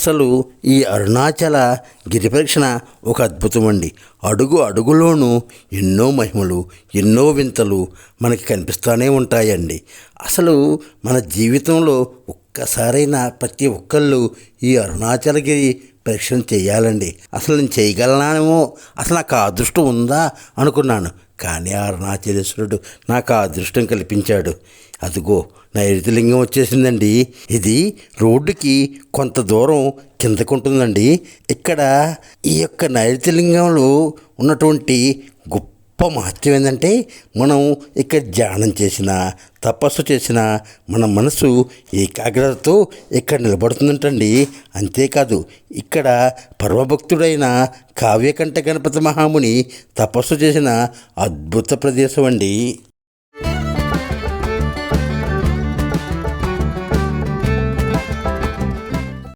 అసలు ఈ అరుణాచల గిరిప్రదక్షిణ ఒక అద్భుతం అండి అడుగు అడుగులోనూ ఎన్నో మహిమలు ఎన్నో వింతలు మనకి కనిపిస్తూనే ఉంటాయండి. అసలు మన జీవితంలో ఒక్కసారైనా ప్రతి ఒక్కళ్ళు ఈ అరుణాచలగిరి పరీక్షలు చేయాలండి. అసలు నేను చేయగలనానేమో అసలు నాకు ఆ అదృష్టం ఉందా అనుకున్నాను. కానీ ఆ అరుణాచలేశ్వరుడు నాకు ఆ అదృష్టం కల్పించాడు. అదిగో నైరుతిలింగం వచ్చేసిందండి. ఇది రోడ్డుకి కొంత దూరం కిందకుంటుందండి ఇక్కడ ఈ యొక్క నైరుతిలింగంలో ఉన్నటువంటి గొప్ప మహత్యం ఏంటంటే మనం ఇక్కడ ధ్యానం చేసిన తపస్సు చేసిన మన మనసు ఏకాగ్రతతో ఇక్కడ నిలబడుతుందంటండి. అంతేకాదు ఇక్కడ పరమభక్తుడైన కావ్యకంఠ గణపతి మహాముని తపస్సు చేసిన అద్భుత ప్రదేశం అండి